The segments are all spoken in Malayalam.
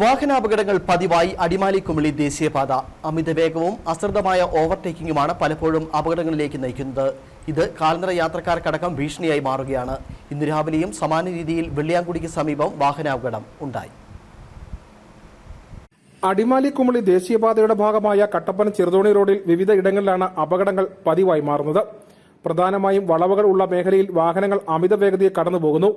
വാഹനാപകടങ്ങൾ പതിവായി അടിമാലി കുമിളി ദേശീയപാത. അമിത വേഗവും അശ്രദ്ധമായ ഓവർടേക്കിംഗുമാണ് പലപ്പോഴും അപകടങ്ങളിലേക്ക് നയിക്കുന്നത്. ഇത് കാൽനട യാത്രക്കാർക്കടക്കം ഭീഷണിയായി മാറുകയാണ്. ഇന്ന് രാവിലെയും സമാന രീതിയിൽ വെള്ളിയാങ്കുടിക്ക് സമീപം വാഹനാപകടം ഉണ്ടായി. അടിമാലി കുമിളി ദേശീയപാതയുടെ ഭാഗമായ കട്ടപ്പന ചെറുതോണി റോഡിൽ വിവിധ ഇടങ്ങളിലാണ് അപകടങ്ങൾ പതിവായി മാറുന്നത്. പ്രധാനമായും വളവുകൾ ഉള്ള മേഖലയിൽ വാഹനങ്ങൾ അമിത വേഗതയിൽ കടന്നുപോകുന്നു.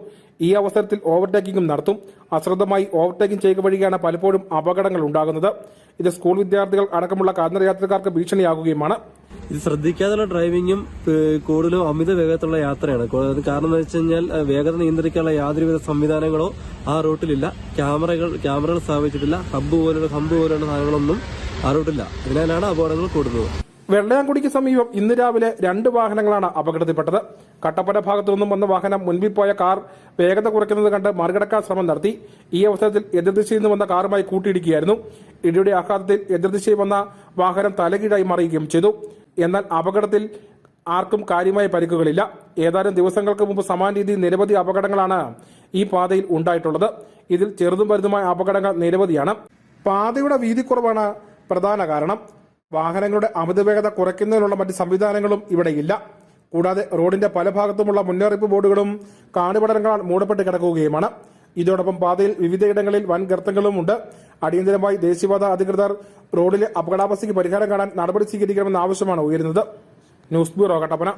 ഈ അവസരത്തിൽ ഓവർടേക്കിംഗും നടത്തും. അശ്രദ്ധമായി ഓവർടേക്കിംഗ് ചെയ്യുക വഴിയാണ് പലപ്പോഴും അപകടങ്ങൾ ഉണ്ടാകുന്നത്. ഇത് സ്കൂൾ വിദ്യാർത്ഥികൾ അടക്കമുള്ള കാൽനട യാത്രക്കാർക്ക് ഭീഷണിയാകുകയുമാണ്. ഇത് ശ്രദ്ധിക്കാതെയുള്ള ഡ്രൈവിംഗും കൂടുതലും അമിത വേഗത്തിലുള്ള യാത്രയാണ്. കാരണം എന്ന് വെച്ച് കഴിഞ്ഞാൽ വേഗത നിയന്ത്രിക്കാനുള്ള യാതൊരുവിധ സംവിധാനങ്ങളോ ആ റൂട്ടിലില്ല. ക്യാമറകൾ ക്യാമറകൾ സ്ഥാപിച്ചിട്ടില്ല. ഹബ്ബ് പോലുള്ള ഹമ്പ് പോലുള്ള സാധനങ്ങളൊന്നും ആ റൂട്ടില്ല അതിനാലാണ് അപകടങ്ങൾ കൂടുന്നത്. വെള്ളയാംകുടിക്ക് സമീപം ഇന്ന് രാവിലെ രണ്ട് വാഹനങ്ങളാണ് അപകടത്തിൽപ്പെട്ടത്. കട്ടപ്പന ഭാഗത്തു നിന്നും വന്ന വാഹനം മുൻപിൽ പോയ കാർ വേഗത കുറയ്ക്കുന്നത് കണ്ട് മറികടക്കാൻ ശ്രമം നടത്തി. ഈ അവസരത്തിൽ എതിർദിശയിൽ നിന്ന് വന്ന കാറുമായി കൂട്ടിയിടിക്കുകയായിരുന്നു. ഇടിയുടെ ആഘാതത്തിൽ എതിർദിശയിൽ വന്ന വാഹനം തലകീഴായി മറിയുകയും ചെയ്തു. എന്നാൽ അപകടത്തിൽ ആർക്കും കാര്യമായ പരിക്കുകളില്ല. ഏതാനും ദിവസങ്ങൾക്ക് മുമ്പ് സമാന രീതിയിൽ നിരവധി അപകടങ്ങളാണ് ഈ പാതയിൽ ഉണ്ടായിട്ടുള്ളത്. ഇതിൽ ചെറുതും വലുതുമായ അപകടങ്ങൾ നിരവധിയാണ്. പാതയുടെ വീതിക്കുറവാണ് പ്രധാന കാരണം. വാഹനങ്ങളുടെ അമിതവേഗത കുറയ്ക്കുന്നതിനുള്ള മറ്റ് സംവിധാനങ്ങളും ഇവിടെയില്ല. കൂടാതെ റോഡിന്റെ പല ഭാഗത്തുമുള്ള മുന്നറിയിപ്പ് ബോർഡുകളും കാടുപടലങ്ങളാൽ മൂടപ്പെട്ട് കിടക്കുകയുമാണ്. ഇതോടൊപ്പം പാതയിൽ വിവിധയിടങ്ങളിൽ വൻ ഗർത്തങ്ങളുമുണ്ട് അടിയന്തരമായി ദേശീയപാത അധികൃതർ റോഡിലെ അപകടാവസ്ഥയ്ക്ക് പരിഹാരം കാണാൻ നടപടി സ്വീകരിക്കണമെന്ന ആവശ്യമാണ് ഉയരുന്നത്. News bureau Kattappana.